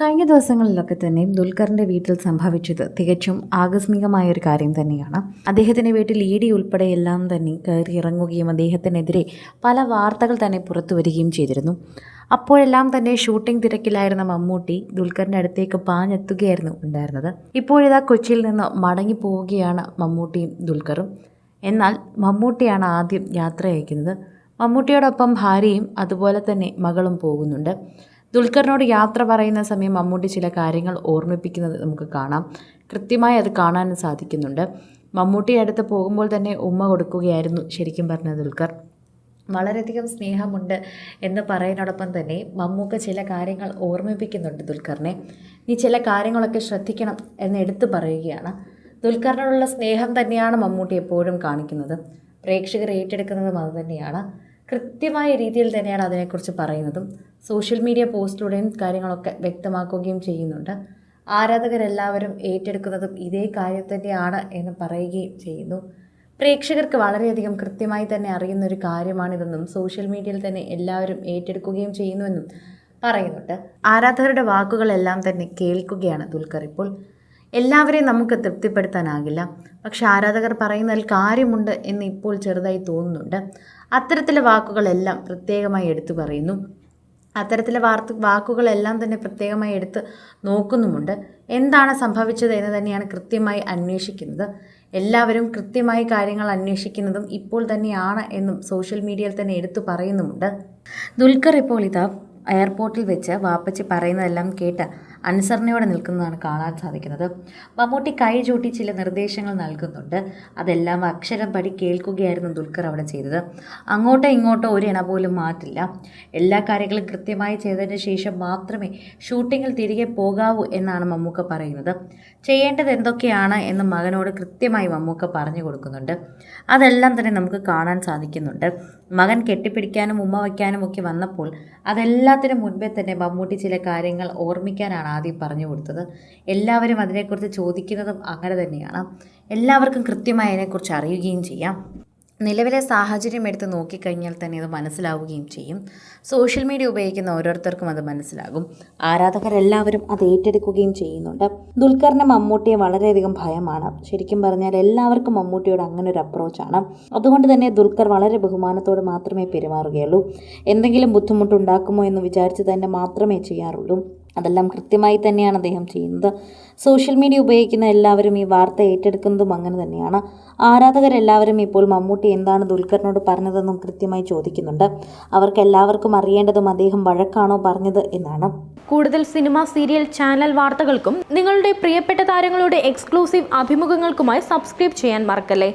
കഴിഞ്ഞ ദിവസങ്ങളിലൊക്കെ തന്നെ ദുൽഖറിന്റെ വീട്ടിൽ സംഭവിച്ചത് തികച്ചും ആകസ്മികമായ ഒരു കാര്യം തന്നെയാണ്. അദ്ദേഹത്തിന്റെ വീട്ടിൽ ഇ ഡി ഉൾപ്പെടെ എല്ലാം തന്നെ കയറി ഇറങ്ങുകയും അദ്ദേഹത്തിനെതിരെ പല വാർത്തകൾ തന്നെ പുറത്തു വരികയും ചെയ്തിരുന്നു. അപ്പോഴെല്ലാം തന്നെ ഷൂട്ടിംഗ് തിരക്കിലായിരുന്ന മമ്മൂട്ടി ദുൽഖറിന്റെ അടുത്തേക്ക് പാഞ്ഞെത്തുകയായിരുന്നു ഉണ്ടായിരുന്നത്. ഇപ്പോഴിതാ കൊച്ചിയിൽ നിന്ന് മടങ്ങി പോവുകയാണ് മമ്മൂട്ടിയും ദുൽഖറും. എന്നാൽ മമ്മൂട്ടിയാണ് ആദ്യം യാത്ര അയക്കുന്നത് മമ്മൂട്ടിയോടൊപ്പം ഭാര്യയും അതുപോലെ തന്നെ മകളും പോകുന്നുണ്ട്. ദുൽഖറിനോട് യാത്ര പറയുന്ന സമയം മമ്മൂട്ടി ചില കാര്യങ്ങൾ ഓർമ്മിപ്പിക്കുന്നത് നമുക്ക് കാണാം. കൃത്യമായി അത് കാണാൻ സാധിക്കുന്നുണ്ട്. മമ്മൂട്ടി അടുത്ത് പോകുമ്പോൾ തന്നെ ഉമ്മ കൊടുക്കുകയായിരുന്നു ശരിക്കും പറഞ്ഞ ദുൽഖർ. വളരെയധികം സ്നേഹമുണ്ട് എന്ന് പറയുന്നതോടൊപ്പം തന്നെ മമ്മൂക്ക ചില കാര്യങ്ങൾ ഓർമ്മിപ്പിക്കുന്നുണ്ട് ദുൽഖറിനെ. നീ ചില കാര്യങ്ങളൊക്കെ ശ്രദ്ധിക്കണം എന്ന് എടുത്തു പറയുകയാണ്. ദുൽഖറിനോടുള്ള സ്നേഹം തന്നെയാണ് മമ്മൂട്ടി എപ്പോഴും കാണിക്കുന്നത്. പ്രേക്ഷകർ ഏറ്റെടുക്കുന്നതും അത് തന്നെയാണ്. കൃത്യമായ രീതിയിൽ തന്നെയാണ് അതിനെക്കുറിച്ച് പറയുന്നതും സോഷ്യൽ മീഡിയ പോസ്റ്റിലൂടെയും കാര്യങ്ങളൊക്കെ വ്യക്തമാക്കുകയും ചെയ്യുന്നുണ്ട്. ആരാധകരെല്ലാവരും ഏറ്റെടുക്കുന്നതും ഇതേ കാര്യം തന്നെയാണ് എന്ന് പറയുകയും ചെയ്യുന്നു. പ്രേക്ഷകർക്ക് വളരെയധികം കൃത്യമായി തന്നെ അറിയുന്ന ഒരു കാര്യമാണിതെന്നും സോഷ്യൽ മീഡിയയിൽ തന്നെ എല്ലാവരും ഏറ്റെടുക്കുകയും ചെയ്യുന്നുവെന്നും പറയുന്നുണ്ട്. ആരാധകരുടെ വാക്കുകളെല്ലാം തന്നെ കേൾക്കുകയാണ് ദുൽഖർ ഇപ്പോൾ. എല്ലാവരെയും നമുക്ക് തൃപ്തിപ്പെടുത്താനാകില്ല. പക്ഷെ ആരാധകർ പറയുന്നതിൽ കാര്യമുണ്ട് എന്ന് ഇപ്പോൾ ചെറുതായി തോന്നുന്നുണ്ട്. അത്തരത്തിലെ വാക്കുകളെല്ലാം പ്രത്യേകമായി എടുത്തു പറയുന്നു. അത്തരത്തിലെ വാർത്ത വാക്കുകളെല്ലാം തന്നെ പ്രത്യേകമായി എടുത്ത് നോക്കുന്നുമുണ്ട്. എന്താണ് സംഭവിച്ചത് എന്ന് തന്നെയാണ് കൃത്യമായി അന്വേഷിക്കുന്നത്. എല്ലാവരും കൃത്യമായി കാര്യങ്ങൾ അന്വേഷിക്കുന്നതും ഇപ്പോൾ തന്നെയാണ് എന്നും സോഷ്യൽ മീഡിയയിൽ തന്നെ എടുത്തു പറയുന്നുമുണ്ട്. ദുൽഖർ ഇപ്പോൾ ഇതാ എയർപോർട്ടിൽ വെച്ച് വാപ്പച്ചി പറയുന്നതെല്ലാം കേട്ട് അനുസരണയോടെ നിൽക്കുന്നതാണ് കാണാൻ സാധിക്കുന്നത്. മമ്മൂട്ടി കൈ ചൂട്ടി ചില നിർദ്ദേശങ്ങൾ നൽകുന്നുണ്ട്. അതെല്ലാം അക്ഷരം പടി കേൾക്കുകയായിരുന്നു ദുൽഖർ അവിടെ ചെയ്തത്. അങ്ങോട്ടോ ഇങ്ങോട്ടോ ഒരു ഇണ പോലും മാറ്റില്ല. എല്ലാ കാര്യങ്ങളും കൃത്യമായി ചെയ്തതിന് ശേഷം മാത്രമേ ഷൂട്ടിങ്ങിൽ തിരികെ പോകാവൂ എന്നാണ് മമ്മൂക്ക പറയുന്നത്. ചെയ്യേണ്ടത് എന്തൊക്കെയാണ് എന്ന് മകനോട് കൃത്യമായി മമ്മൂക്ക പറഞ്ഞു കൊടുക്കുന്നുണ്ട്. അതെല്ലാം തന്നെ നമുക്ക് കാണാൻ സാധിക്കുന്നുണ്ട്. മകൻ കെട്ടിപ്പിടിക്കാനും ഉമ്മ വയ്ക്കാനും ഒക്കെ വന്നപ്പോൾ അതെല്ലാത്തിനും മുൻപേ തന്നെ മമ്മൂട്ടി ചില കാര്യങ്ങൾ ഓർമ്മിക്കാനാണ് ആദ്യം പറഞ്ഞു കൊടുത്തത്. എല്ലാവരും അതിനെക്കുറിച്ച് ചോദിക്കുന്നതും അങ്ങനെ തന്നെയാണ്. എല്ലാവർക്കും കൃത്യമായി അതിനെക്കുറിച്ച് അറിയുകയും ചെയ്യാം. നിലവിലെ സാഹചര്യം എടുത്ത് നോക്കിക്കഴിഞ്ഞാൽ തന്നെ അത് മനസ്സിലാവുകയും ചെയ്യും. സോഷ്യൽ മീഡിയ ഉപയോഗിക്കുന്ന ഓരോരുത്തർക്കും അത് മനസ്സിലാകും. ആരാധകരെല്ലാവരും അത് ഏറ്റെടുക്കുകയും ചെയ്യുന്നുണ്ട്. ദുൽഖറിന് മമ്മൂട്ടിയെ വളരെയധികം ഭയമാണ്. ശരിക്കും പറഞ്ഞാൽ എല്ലാവർക്കും മമ്മൂട്ടിയോട് അങ്ങനെ ഒരു അപ്രോച്ചാണ് അതുകൊണ്ട് തന്നെ ദുൽഖർ വളരെ ബഹുമാനത്തോടെ മാത്രമേ പെരുമാറുകയുള്ളൂ. എന്തെങ്കിലും ബുദ്ധിമുട്ടുണ്ടാക്കുമോ എന്ന് വിചാരിച്ച് തന്നെ മാത്രമേ ചെയ്യാറുള്ളൂ. അതെല്ലാം കൃത്യമായി തന്നെയാണ് അദ്ദേഹം ചെയ്യുന്നത്. സോഷ്യൽ മീഡിയ ഉപയോഗിക്കുന്ന എല്ലാവരും ഈ വാർത്ത ഏറ്റെടുക്കുന്നതും അങ്ങനെ തന്നെയാണ്. ആരാധകരെല്ലാവരും ഇപ്പോൾ മമ്മൂട്ടി എന്താണ് ദുൽഖറിനോട് പറഞ്ഞതെന്നും കൃത്യമായി ചോദിക്കുന്നുണ്ട്. അവർക്കെല്ലാവർക്കും അറിയേണ്ടതും അദ്ദേഹം വഴക്കാണോ പറഞ്ഞത് എന്നാണ്. കൂടുതൽ സിനിമ സീരിയൽ ചാനൽ വാർത്തകൾക്കും നിങ്ങളുടെ പ്രിയപ്പെട്ട താരങ്ങളുടെ എക്സ്ക്ലൂസീവ് അഭിമുഖങ്ങൾക്കുമായി സബ്സ്ക്രൈബ് ചെയ്യാൻ മറക്കല്ലേ?